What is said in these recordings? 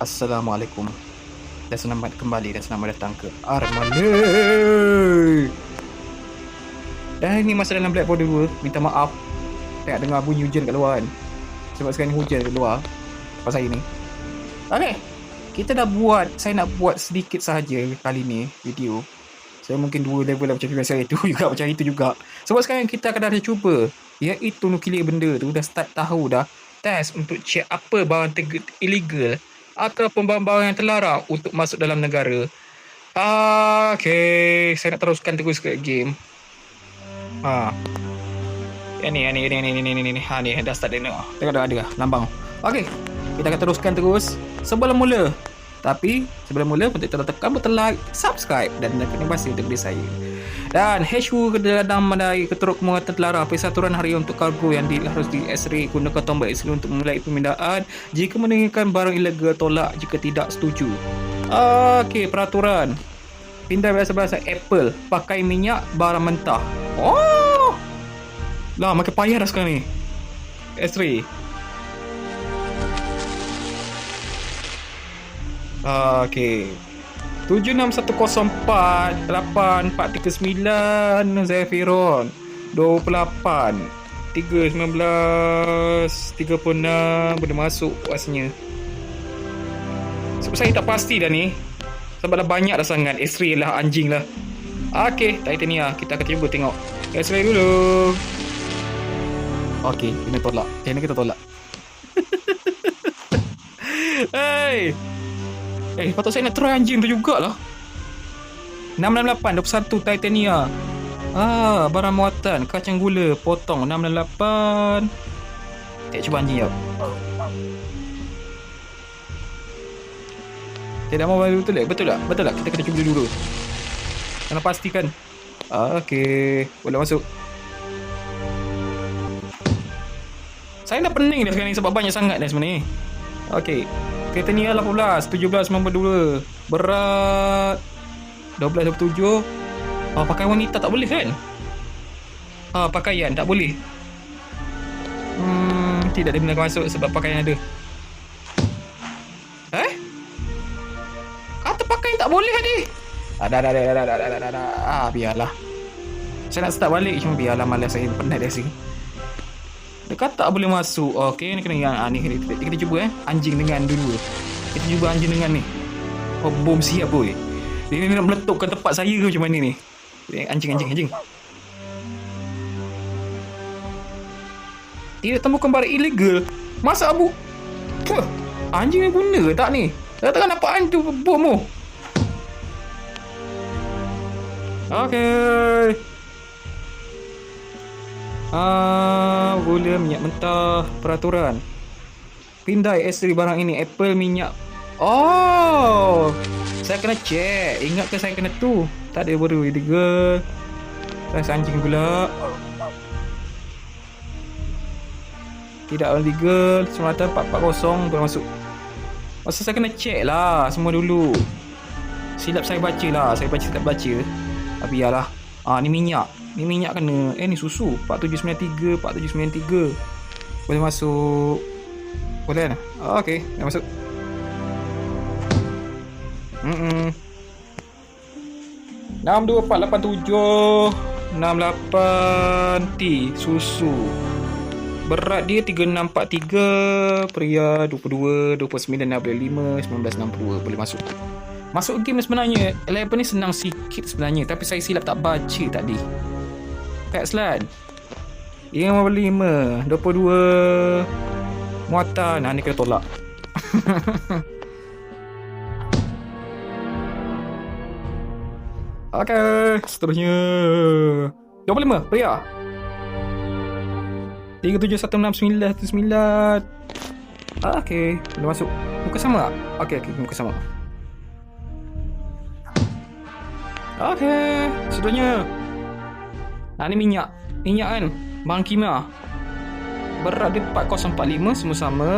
Assalamualaikum dan selamat kembali dan selamat datang ke Armale. Dan ini masa dalam Black Border 2, minta maaf tak dengar bunyi hujan kat luar kan. Sebab sekarang ni hujan kat luar pasal ini. Okey. Kita dah buat, saya nak buat sedikit sahaja kali ni video. Saya mungkin dua level lah macam biasa itu juga macam itu juga. Sebab sekarang kita akan ada cuba iaitu nuklir benda tu dah start tahu dah test untuk check apa barang teg- illegal atau barang-barang yang terlarang untuk masuk dalam negara. Ah, okay, saya nak teruskan terus ke game. Ha. Yang ni, yang ni, yang ni, yang ni, yang ni, yang ni. Ha ni, dah start dia tengok. Tengok ada dah, lambang. Okey, kita akan teruskan terus sebelum mula. Tapi sebelum mula untuk kita tekan button like, subscribe dan tekan notifikasi untuk video saya. Dan HU dalam mandai keteruk muatan terlarang persaturan hari untuk kargo yang di, harus di X-ray gunakan tombol X-ray untuk memulai pemindaan jika meninggalkan barang ilegal tolak jika tidak setuju. Okey, peraturan. Pindah biasa-biasa Apple pakai minyak barang mentah. Oh! Lah, makin payah dah sekarang ni. X-ray. Ah, Okey. 76104 8439 Zephyron 28 319 36 boleh masuk rasanya. Sebab saya tak pasti dah ni. Sebab dah banyak dah sangat. X-ray lah anjing lah. Ok Titania kita akan cuba tengok. X-ray dulu. Ok kena tolak. Kena kita tolak. Hey Eh, patut saya nak try anjing tu jugalah. 668, 21 Titania. Ah, barang muatan, kacang gula, potong 668. Tak cuba anjing jap. Tidak mau betul tak? Betul tak? Betul tak? Kita kena cuba dulu. Kena pastikan. Ah, okey. Boleh masuk. Saya dah pening dah sekarang ni sebab banyak sangat dah sebenarnya. Okey. Titania 18, 1792. Berat 1227. Oh, pakai wanita tak boleh kan? Ah, pakaian tak boleh. Hmm, tidak dibenarkan masuk sebab pakaian ada. Eh? Kata pakaian tak boleh tadi. Ada ada ada ada ada ada ada. Ah, biarlah. Saya nak start balik cuma biarlah malas saya penat dari sini. Dekat tak boleh masuk. Okey, ni kena yang ah, ni kita, kita, cuba eh. Anjing dengan dulu. Kita cuba anjing dengan ni. Oh, bom siap boy. Dia ni nak meletupkan tempat saya ke macam mana ni? Eh, Anjing, anjing, anjing. Tidak temukan barang ilegal. Masa abu? Huh, anjing ni guna ke tak ni? Saya tengah nampak hantu bom tu. Okey. Ah, gula minyak mentah peraturan. Pindai S3 barang ini Apple minyak. Oh. Saya kena check. Ingat ke saya kena tu? Tak ada baru illegal. Saya anjing pula. Tidak illegal. Semata 440 boleh masuk. Masa saya kena check lah semua dulu. Silap saya baca lah. Saya baca silap baca. Tapi yalah. Ah, ni minyak. Ni minyak kena Eh ni susu. 4793 4793 Boleh masuk. Boleh kan? Oh, Okay Boleh masuk. Mm-mm. 62487 68T Susu. Berat dia 3643 Pria 22 29 65 1962 Boleh masuk Masuk game sebenarnya Eleven ni senang sikit sebenarnya. Tapi saya silap tak baca tadi. Pet slide 55 22 Muatan Ha ni kena tolak. Okay Seterusnya. 25 Pria 37169 Okay Boleh masuk. Muka sama tak? Okay, okay muka sama Okay Seterusnya. Nah ni minyak. Minyak kan Bahan kimia Berat dia 4045 Semua sama.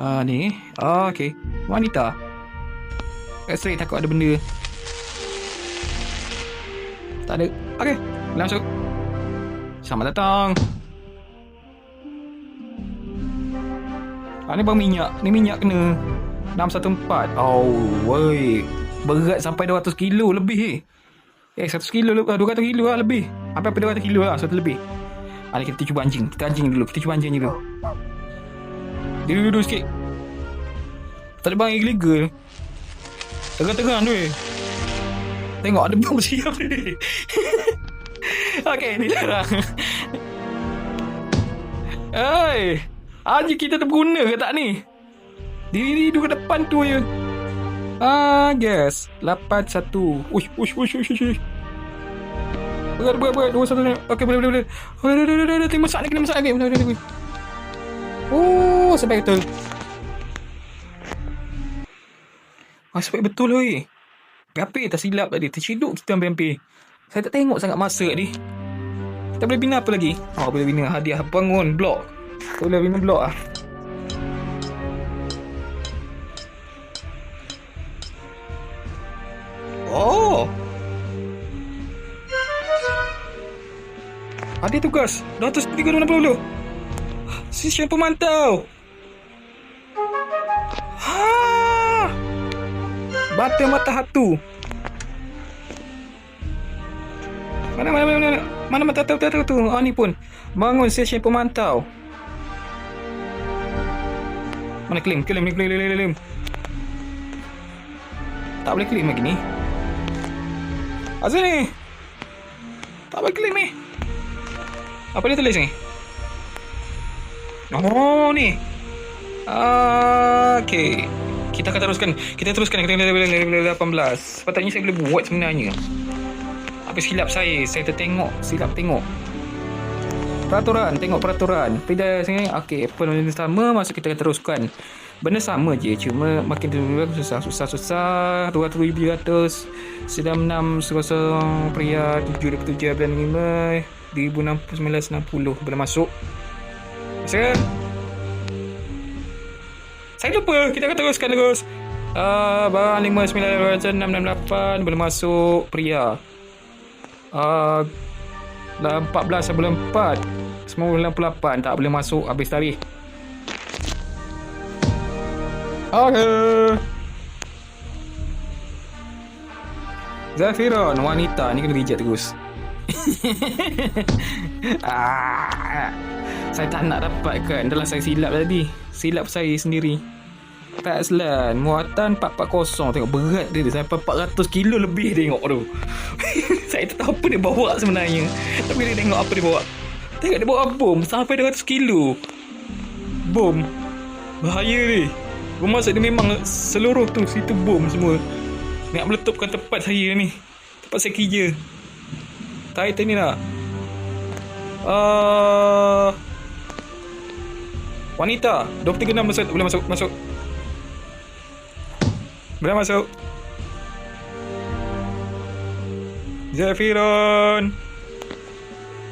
Ah ni. Ah, Okay Wanita X-ray takut ada benda. Tak ada. Okay Boleh masuk. Selamat datang. Ah, ni bang minyak. Ni minyak kena 614. Oh, woi. Berat sampai 200 kilo lebih eh. Eh, 100 kilo, le- ah, 200 kilo lah lebih. Hampir 200 kilo lah, satu lebih. Ni kita cuba anjing. Kita anjing dulu. Kita cuba anjing dulu. Dia dulu sikit. Tak ada bang illegal. Tengah-tengah tu eh. Tengok ada bom siap ni. Okey, ni lah. Oi. Haji kita terguna ke tak ni? Diri duduk depan tu je. Ah, yes. 81. Uish, uish, uish, uish, uish. Berat, berat, berat. Dua, satu. Okey, boleh, boleh, boleh. Oh, dah, dah, dah, dah. Kena masak ni, kena masak lagi. Boleh, boleh, boleh. Oh, sampai betul. Ah, sampai betul, oi. Gapi tak silap tadi. Terciduk kita hampir-hampir. Saya tak tengok sangat masa tadi. Kita boleh bina apa lagi? Oh, boleh bina hadiah bangun blok. Kita boleh bina blok ah. Ada tugas. 260 Session pemantau. Ha. Bata mata hatu. Mana mana mana mana mana mata tahu tahu tu. Ah ni pun. Bangun session pemantau. Mana claim? Claim, claim, claim, claim, claim. Tak boleh claim lagi ni. Ni? Tak boleh claim ni. Apa dia tulis ni? Oh ni. Okay. Kita akan teruskan. Kita teruskan. Kita level 18. Sepatutnya saya boleh buat sebenarnya. Apa silap saya? Saya tertengok. Silap tengok. Peraturan. Tengok peraturan. Pindah sini. Okay. Benda sama. Masuk kita akan teruskan. Benda sama je. Cuma makin dulu susah. Susah. Susah. 2,700. Sedam 6. Sekosong. Pria. 7,7 bulan 5. 1960. Boleh masuk. Masuk. Saya lupa. Kita akan teruskan terus. Uh, barang 59 668 boleh masuk pria. Uh, dah 14 bulan 4 98 tak boleh masuk habis tarikh. Okay. Zafiron wanita ni kena reject terus. ah, saya tak nak dapatkan. Dalam saya silap tadi. Silap saya sendiri. Tak selan. Muatan 440 Tengok berat dia Sampai 400 kilo lebih tengok tu. Saya tak tahu apa dia bawa sebenarnya. Tapi dia tengok apa dia bawa. Tengok dia bawa bom Sampai 200 kilo. Bom. Bahaya ni. Bermaksud dia memang Seluruh tu Situ bom semua. Nak meletupkan tempat saya ni. Tempat saya kerja Titan ni nak. Uh, wanita. 236 masuk boleh masuk masuk. Boleh masuk. Zefiron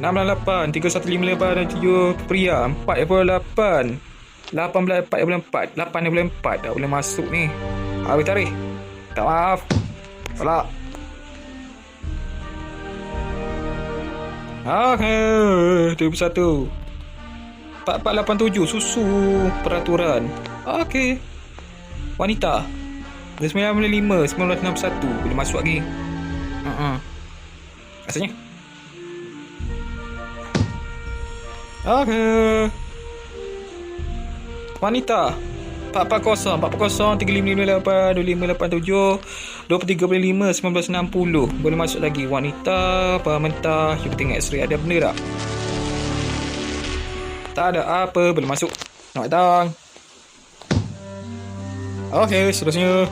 688 3158 dan 7 pria 48 18 4 8 8 dah boleh masuk ni. Habis tarikh Tak maaf. Salah Okey, 21. 4487 susu peraturan. Okey. Wanita. 995 1961 boleh masuk lagi. Ha uh-uh. Rasanya. Okey. Wanita. 440 440 3558 2587 23.5 1960 boleh masuk lagi. Wanita apa mentah. Cuba tengok x-ray ada benda tak? Tak ada apa. Boleh masuk. Nak datang. Ok seterusnya.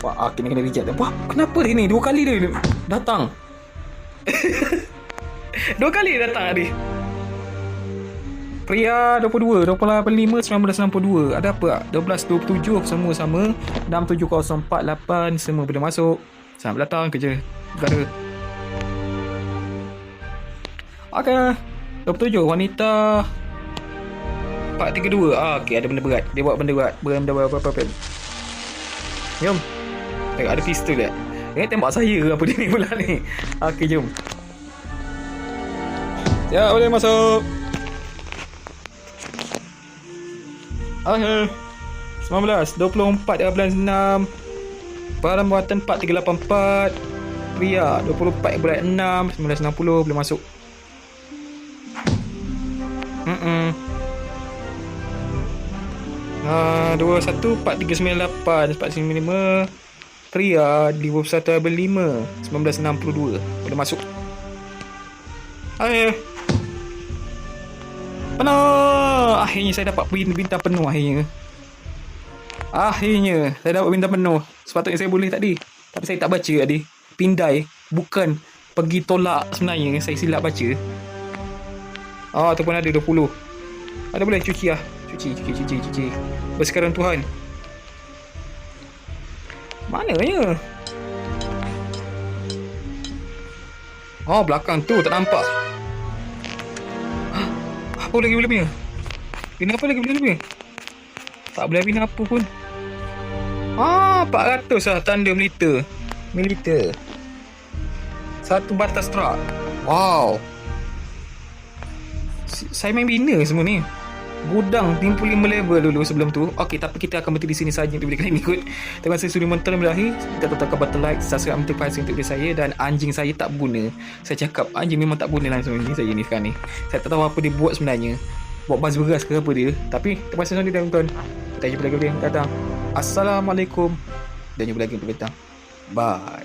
Wah ah, kena kena reject wah kenapa dia ni? Dua kali dia datang. Dua kali datang tadi Pria 22, 285, 1962. Ada apa? 12, 27 semua sama. 67048 semua boleh masuk. Selamat datang kerja negara. Okey. 27 wanita 432. Ah, okey ada benda berat. Dia buat benda berat. Benda berat apa apa. Jom. Tengok ada pistol tak? Dia tembak saya ke apa dia ni pula ni. Okey jom. Ya boleh masuk. Okay. 19, 24 dah bulan 6. Barang muatan 4, 384. Pria, 24 bulan 6, 1960 boleh masuk. Mm-mm. Ah, 21, 4, 398, 495. Pria, 21 abad 5, 1962. Boleh masuk. Okay. Penuh! Akhirnya saya dapat bin- bintang penuh akhirnya. Akhirnya saya dapat bintang penuh. Sepatutnya saya boleh tadi. Tapi saya tak baca tadi. Pindai. Bukan pergi tolak sebenarnya. Saya silap baca. Oh, ataupun ada 20. Ada boleh cuci lah. Cuci, cuci, cuci, cuci. Bersekarang Tuhan. Mana ya? Oh, belakang tu tak nampak. Apa lagi boleh punya? Bina apa lagi boleh punya? Tak boleh bina apa pun. Ah, 400 lah tanda militer. Militer. Satu batas truck. Wow. Saya main bina semua ni. Gudang 55 level dulu sebelum tu. Okey, tapi kita akan berhenti di sini saja untuk video kali ini kot. Terima kasih menonton dan berakhir. Kita tekan button like, subscribe, notifikasi untuk video saya dan anjing saya tak berguna. Saya cakap anjing memang tak berguna langsung ni saya ni sekarang ni. Saya tak tahu apa dia buat sebenarnya. Buat bas beras ke apa dia. Tapi terima kasih sudah menonton. Kita jumpa lagi video datang. Assalamualaikum. Dan jumpa lagi untuk datang. Bye.